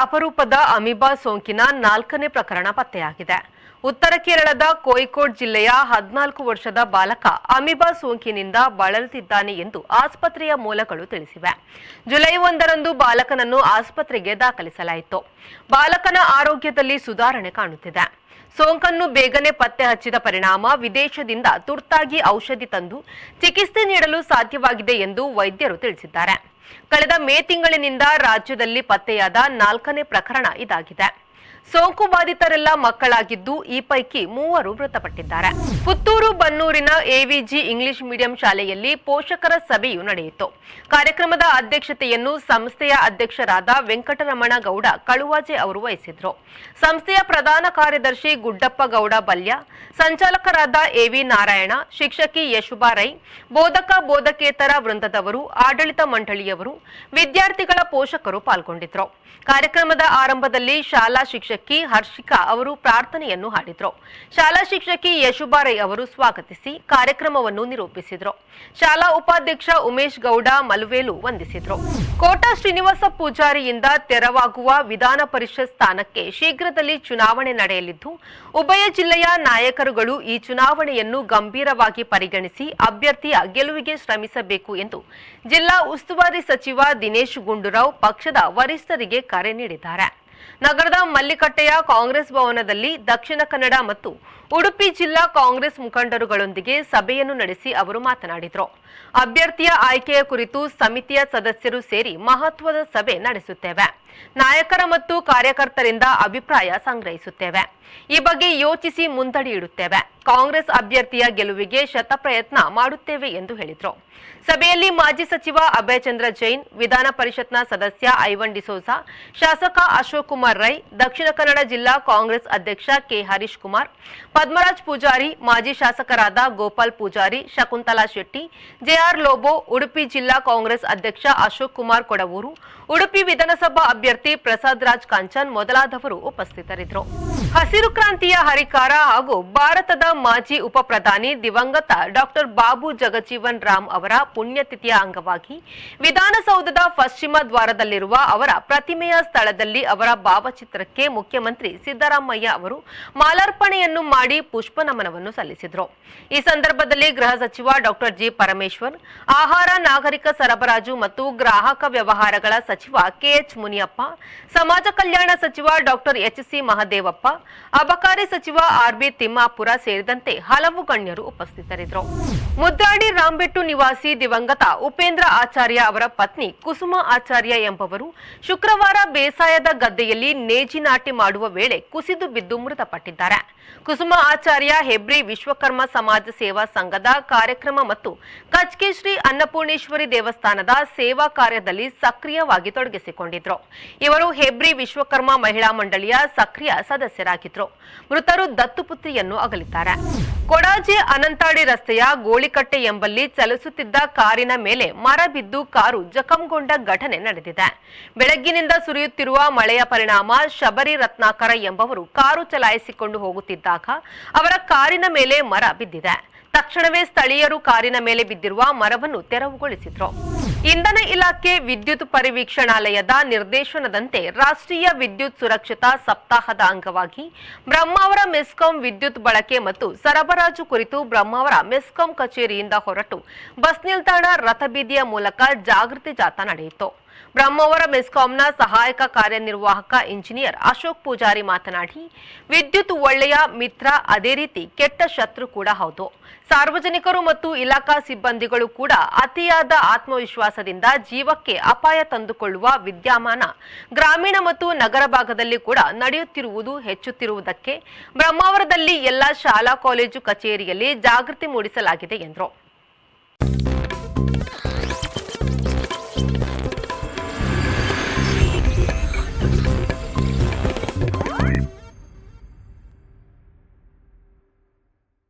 ಅಪರೂಪದ ಅಮೀಬಾ ಸೋಂಕಿನ ನಾಲ್ಕನೇ ಪ್ರಕರಣ ಪತ್ತೆಯಾಗಿದೆ. ಉತ್ತರ ಕೇರಳದ ಕೋಯಿಕೋಡ್ ಜಿಲ್ಲೆಯ ಹದಿನಾಲ್ಕು ವರ್ಷದ ಬಾಲಕ ಅಮಿಬಾ ಸೋಂಕಿನಿಂದ ಬಳಲುತ್ತಿದ್ದಾನೆ ಎಂದು ಆಸ್ಪತ್ರೆಯ ಮೂಲಗಳು ತಿಳಿಸಿವೆ. ಜುಲೈ ಒಂದರಂದು ಬಾಲಕನನ್ನು ಆಸ್ಪತ್ರೆಗೆ ದಾಖಲಿಸಲಾಯಿತು. ಬಾಲಕನ ಆರೋಗ್ಯದಲ್ಲಿ ಸುಧಾರಣೆ ಕಾಣುತ್ತಿದೆ. ಸೋಂಕನ್ನು ಬೇಗನೆ ಪತ್ತೆ ಹಚ್ಚಿದ ಪರಿಣಾಮ ವಿದೇಶದಿಂದ ತುರ್ತಾಗಿ ಔಷಧಿ ತಂದು ಚಿಕಿತ್ಸೆ ನೀಡಲು ಸಾಧ್ಯವಾಗಿದೆ ಎಂದು ವೈದ್ಯರು ತಿಳಿಸಿದ್ದಾರೆ. ಕಳೆದ ಮೇ ತಿಂಗಳಿನಿಂದ ರಾಜ್ಯದಲ್ಲಿ ಪತ್ತೆಯಾದ ನಾಲ್ಕನೇ ಪ್ರಕರಣ ಇದಾಗಿದೆ. ಸೋಂಕು ಬಾಧಿತರೆಲ್ಲ ಮಕ್ಕಳಾಗಿದ್ದು ಈ ಪೈಕಿ ಮೂವರು ಮೃತಪಟ್ಟಿದ್ದಾರೆ. ಪುತ್ತೂರು ಬನ್ನೂರಿನ ಎವಿಜಿ ಇಂಗ್ಲಿಷ್ ಮೀಡಿಯಂ ಶಾಲೆಯಲ್ಲಿ ಪೋಷಕರ ಸಭೆಯು ನಡೆಯಿತು. ಕಾರ್ಯಕ್ರಮದ ಅಧ್ಯಕ್ಷತೆಯನ್ನು ಸಂಸ್ಥೆಯ ಅಧ್ಯಕ್ಷರಾದ ವೆಂಕಟರಮಣ ಗೌಡ ಕಳುವಾಜೆ ಅವರು ವಹಿಸಿದ್ರು. ಸಂಸ್ಥೆಯ ಪ್ರಧಾನ ಕಾರ್ಯದರ್ಶಿ ಗುಡ್ಡಪ್ಪ ಗೌಡ ಬಲ್ಯ, ಸಂಚಾಲಕರಾದ ಎವಿ ನಾರಾಯಣ, ಶಿಕ್ಷಕಿ ಯಶುಬಾ ರೈ, ಬೋಧಕ ಬೋಧಕೇತರ ವೃಂದದವರು, ಆಡಳಿತ ಮಂಡಳಿಯವರು, ವಿದ್ಯಾರ್ಥಿಗಳ ಪೋಷಕರು ಪಾಲ್ಗೊಂಡಿದ್ರು. ಕಾರ್ಯಕ್ರಮದ ಆರಂಭದಲ್ಲಿ ಶಾಲಾ ಶಿಕ್ಷಕಿ ಹರ್ಷಿಕಾ ಅವರು ಪ್ರಾರ್ಥನೆಯನ್ನು ಹಾಡಿದರು. ಶಾಲಾ ಶಿಕ್ಷಕಿ ಯಶುಬಾರೈ ಅವರು ಸ್ವಾಗತಿಸಿ ಕಾರ್ಯಕ್ರಮವನ್ನು ನಿರೂಪಿಸಿದರು. ಶಾಲಾ ಉಪಾಧ್ಯಕ್ಷ ಉಮೇಶ್ ಗೌಡ ಮಲ್ವೇಲು ವಂದಿಸಿದರು. ಕೋಟಾ ಶ್ರೀನಿವಾಸ ಪೂಜಾರಿಯಿಂದ ತೆರವಾಗುವ ವಿಧಾನ ಪರಿಷತ್ ಸ್ಥಾನಕ್ಕೆ ಶೀಘ್ರದಲ್ಲಿ ಚುನಾವಣೆ ನಡೆಯಲಿದ್ದು, ಉಭಯ ಜಿಲ್ಲೆಯ ನಾಯಕರುಗಳು ಈ ಚುನಾವಣೆಯನ್ನು ಗಂಭೀರವಾಗಿ ಪರಿಗಣಿಸಿ ಅಭ್ಯರ್ಥಿಯ ಗೆಲುವಿಗೆ ಶ್ರಮಿಸಬೇಕು ಎಂದು ಜಿಲ್ಲಾ ಉಸ್ತುವಾರಿ ಸಚಿವ ದಿನೇಶ್ ಗುಂಡೂರಾವ್ ಪಕ್ಷದ ವರಿಷ್ಠರಿಗೆ ಕರೆ ನೀಡಿದ್ದಾರೆ. ನಗರದ ಮಲ್ಲಿಕಟ್ಟೆಯ ಕಾಂಗ್ರೆಸ್ ಭವನದಲ್ಲಿ ದಕ್ಷಿಣ ಕನ್ನಡ ಮತ್ತು ಉಡುಪಿ ಜಿಲ್ಲಾ ಕಾಂಗ್ರೆಸ್ ಮುಖಂಡರುಗಳೊಂದಿಗೆ ಸಭೆಯನ್ನು ನಡೆಸಿ ಅವರು ಮಾತನಾಡಿದರು. ಅಭ್ಯರ್ಥಿಯ ಆಯ್ಕೆಯ ಕುರಿತು ಸಮಿತಿಯ ಸದಸ್ಯರು ಸೇರಿ ಮಹತ್ವದ ಸಭೆ ನಡೆಸುತ್ತೇವೆ. ನಾಯಕರ ಮತ್ತು ಕಾರ್ಯಕರ್ತರಿಂದ ಅಭಿಪ್ರಾಯ ಸಂಗ್ರಹಿಸುತ್ತೇವೆ. ಈ ಬಗ್ಗೆ ಯೋಚಿಸಿ ಮುಂದಡಿ ಇಡುತ್ತೇವೆ. ಕಾಂಗ್ರೆಸ್ ಅಭ್ಯರ್ಥಿಯ ಗೆಲುವಿಗೆ ಶತಪ್ರಯತ್ನ ಮಾಡುತ್ತೇವೆ ಎಂದು ಹೇಳಿದರು. ಸಭೆಯಲ್ಲಿ ಮಾಜಿ ಸಚಿವ ಅಭಯ ಚಂದ್ರ ಜೈನ್, ವಿಧಾನ ಪರಿಷತ್ನ ಸದಸ್ಯ ಐವನ್ ಡಿಸೋಜಾ, ಶಾಸಕ ಅಶೋಕ್ ಕುಮಾರ್ ರೈ, ದಕ್ಷಿಣ ಕನ್ನಡ ಜಿಲ್ಲಾ ಕಾಂಗ್ರೆಸ್ ಅಧ್ಯಕ್ಷ ಕೆ ಹರೀಶ್ ಕುಮಾರ್, ಪದ್ಮರಾಜ್ ಪೂಜಾರಿ, ಮಾಜಿ ಶಾಸಕರಾದ ಗೋಪಾಲ್ ಪೂಜಾರಿ, ಶಕುಂತಲಾ ಶೆಟ್ಟಿ ಜೆಆರ್ ಲೋಬೋ, ಉಡುಪಿ ಜಿಲ್ಲಾ ಕಾಂಗ್ರೆಸ್ ಅಧ್ಯಕ್ಷ ಅಶೋಕ್ ಕುಮಾರ್ ಕೊಡವೂರು, ಉಡುಪಿ ವಿಧಾನಸಭಾ ಅಭ್ಯರ್ಥಿ ಪ್ರಸಾದ್ ರಾಜ್ ಕಾಂಚನ್ ಮೊದಲಾದವರು ಉಪಸ್ಥಿತರಿದ್ದರು. ಹಸಿರು ಕ್ರಾಂತಿಯ ಹರಿಕಾರ ಹಾಗೂ ಭಾರತದ ಮಾಜಿ ಉಪ ಪ್ರಧಾನಿ ದಿವಂಗತ ಡಾಕ್ಟರ್ ಬಾಬು ಜಗಜೀವನ್ ರಾಮ್ ಅವರ ಪುಣ್ಯತಿಥಿಯ ಅಂಗವಾಗಿ ವಿಧಾನಸೌಧದ ಪಶ್ಚಿಮ ದ್ವಾರದಲ್ಲಿರುವ ಅವರ ಪ್ರತಿಮೆಯ ಸ್ಥಳದಲ್ಲಿ ಅವರ ಭಾವಚಿತ್ರಕ್ಕೆ ಮುಖ್ಯಮಂತ್ರಿ ಸಿದ್ದರಾಮಯ್ಯ ಅವರು ಮಾಲಾರ್ಪಣೆಯನ್ನು ಮಾಡಿ ಪುಷ್ಪ ನಮನವನ್ನು ಸಲ್ಲಿಸಿದರು. ಈ ಸಂದರ್ಭದಲ್ಲಿ ಗೃಹ ಸಚಿವ ಡಾಕ್ಟರ್ ಜಿ ಪರಮೇಶ್ವರ್, ಆಹಾರ, ನಾಗರಿಕ ಸರಬರಾಜು ಮತ್ತು ಗ್ರಾಹಕ ವ್ಯವಹಾರಗಳ ಸಚಿವ ಕೆಎಚ್ ಮುನಿಯಪ್ಪ ಸಮಾಜ ಕಲ್ಯಾಣ ಸಚಿವ ಡಾಕ್ಟರ್ ಎಚ್ ಸಿ ಮಹದೇವಪ್ಪ, ಅಬಕಾರಿ ಸಚಿವ ಆರ್ ಬಿ ತಿಮ್ಮಾಪುರ ಸೇರಿದಂತೆ ಹಲವು ಗಣ್ಯರು ಉಪಸ್ಥಿತರಿದ್ದರು. ಮುದ್ದಾಡಿ ರಾಂಬೆಟ್ಟು ನಿವಾಸಿ ದಿವಂಗತ ಉಪೇಂದ್ರ ಆಚಾರ್ಯ ಅವರ ಪತ್ನಿ ಕುಸುಮ ಆಚಾರ್ಯ ಎಂಬವರು ಶುಕ್ರವಾರ ಬೇಸಾಯದ ಗದ್ದೆಯಲ್ಲಿ ನೇಜಿ ನಾಟಿ ಮಾಡುವ ವೇಳೆ ಕುಸಿದು ಬಿದ್ದು ಮೃತಪಟ್ಟಿದ್ದಾರೆ. ಕುಸುಮ ಆಚಾರ್ಯ ಹೆಬ್ರಿ ವಿಶ್ವಕರ್ಮ ಸಮಾಜ ಸೇವಾ ಸಂಘದ ಕಾರ್ಯಕ್ರಮ ಮತ್ತು ಕಚ್ಕೆ ಶ್ರೀ ಅನ್ನಪೂರ್ಣೇಶ್ವರಿ ದೇವಸ್ಥಾನದ ಸೇವಾ ಕಾರ್ಯದಲ್ಲಿ ಸಕ್ರಿಯವಾಗಿ ತೊಡಗಿಸಿಕೊಂಡಿದ್ರು. ಇವರು ಹೆಬ್ರಿ ವಿಶ್ವಕರ್ಮ ಮಹಿಳಾ ಮಂಡಳಿಯ ಸಕ್ರಿಯ ಸದಸ್ಯರಾಗಿದ್ರು. ಮೃತರು ದತ್ತುಪುತ್ರಿಯನ್ನು ಅಗಲಿದ್ದಾರೆ. ಕೊಡಾಜಿ ಅನಂತಾಡಿ ರಸ್ತೆಯ ಗೋಳಿಕಟ್ಟೆ ಎಂಬಲ್ಲಿ ಚಲಿಸುತ್ತಿದ್ದ ಕಾರಿನ ಮೇಲೆ ಮರ ಬಿದ್ದು ಕಾರು ಜಖಂಗೊಂಡ ಘಟನೆ ನಡೆದಿದೆ. ಬೆಳಗ್ಗಿನಿಂದ ಸುರಿಯುತ್ತಿರುವ ಮಳೆಯ ಪರಿಣಾಮ ಶಬರಿ ರತ್ನಾಕರ ಎಂಬವರು ಕಾರು ಚಲಾಯಿಸಿಕೊಂಡು ಹೋಗುತ್ತಿದ್ದಾಗ ಅವರ ಕಾರಿನ ಮೇಲೆ ಮರ ಬಿದ್ದಿದೆ. ತಕ್ಷಣವೇ ಸ್ಥಳೀಯರು ಕಾರಿನ ಮೇಲೆ ಬಿದ್ದಿರುವ ಮರವನ್ನು ತೆರವುಗೊಳಿಸಿದ್ರು. ಇಂಧನ ಇಲಾಖೆ ವಿದ್ಯುತ್ ಪರಿವೀಕ್ಷಣಾಲಯದ ನಿರ್ದೇಶನದಂತೆ ರಾಷ್ಟ್ರೀಯ ವಿದ್ಯುತ್ ಸುರಕ್ಷತಾ ಸಪ್ತಾಹದ ಅಂಗವಾಗಿ ಬ್ರಹ್ಮಾವರ ಮೆಸ್ಕಾಂ ವಿದ್ಯುತ್ ಬಳಕೆ ಮತ್ತು ಸರಬರಾಜು ಕುರಿತು ಬ್ರಹ್ಮಾವರ ಮೆಸ್ಕಾಂ ಕಚೇರಿಯಿಂದ ಹೊರಟು ಬಸ್ ನಿಲ್ದಾಣ ರಥಬೀದಿಯ ಮೂಲಕ ಜಾಗೃತಿ ಜಾಥಾ ನಡೆಯಿತು. ಬ್ರಹ್ಮಾವರ ಮೆಸ್ಕಾಂನ ಸಹಾಯಕ ಕಾರ್ಯನಿರ್ವಾಹಕ ಇಂಜಿನಿಯರ್ ಅಶೋಕ್ ಪೂಜಾರಿ ಮಾತನಾಡಿ, ವಿದ್ಯುತ್ ಒಳ್ಳೆಯ ಮಿತ್ರ ಅದೇ ರೀತಿ ಕೆಟ್ಟ ಶತ್ರು ಕೂಡ ಹೌದು. ಸಾರ್ವಜನಿಕರು ಮತ್ತು ಇಲಾಖಾ ಸಿಬ್ಬಂದಿಗಳು ಕೂಡ ಅತಿಯಾದ ಆತ್ಮವಿಶ್ವಾಸದಿಂದ ಜೀವಕ್ಕೆ ಅಪಾಯ ತಂದುಕೊಳ್ಳುವ ವಿದ್ಯಮಾನ ಗ್ರಾಮೀಣ ಮತ್ತು ನಗರ ಭಾಗದಲ್ಲಿ ಕೂಡ ನಡೆಯುತ್ತಿರುವುದು ಹೆಚ್ಚುತ್ತಿರುವುದಕ್ಕೆ ಬ್ರಹ್ಮಾವರದಲ್ಲಿ ಎಲ್ಲ ಶಾಲಾ, ಕಾಲೇಜು, ಕಚೇರಿಯಲ್ಲಿ ಜಾಗೃತಿ ಮೂಡಿಸಲಾಗಿದೆ ಎಂದರು.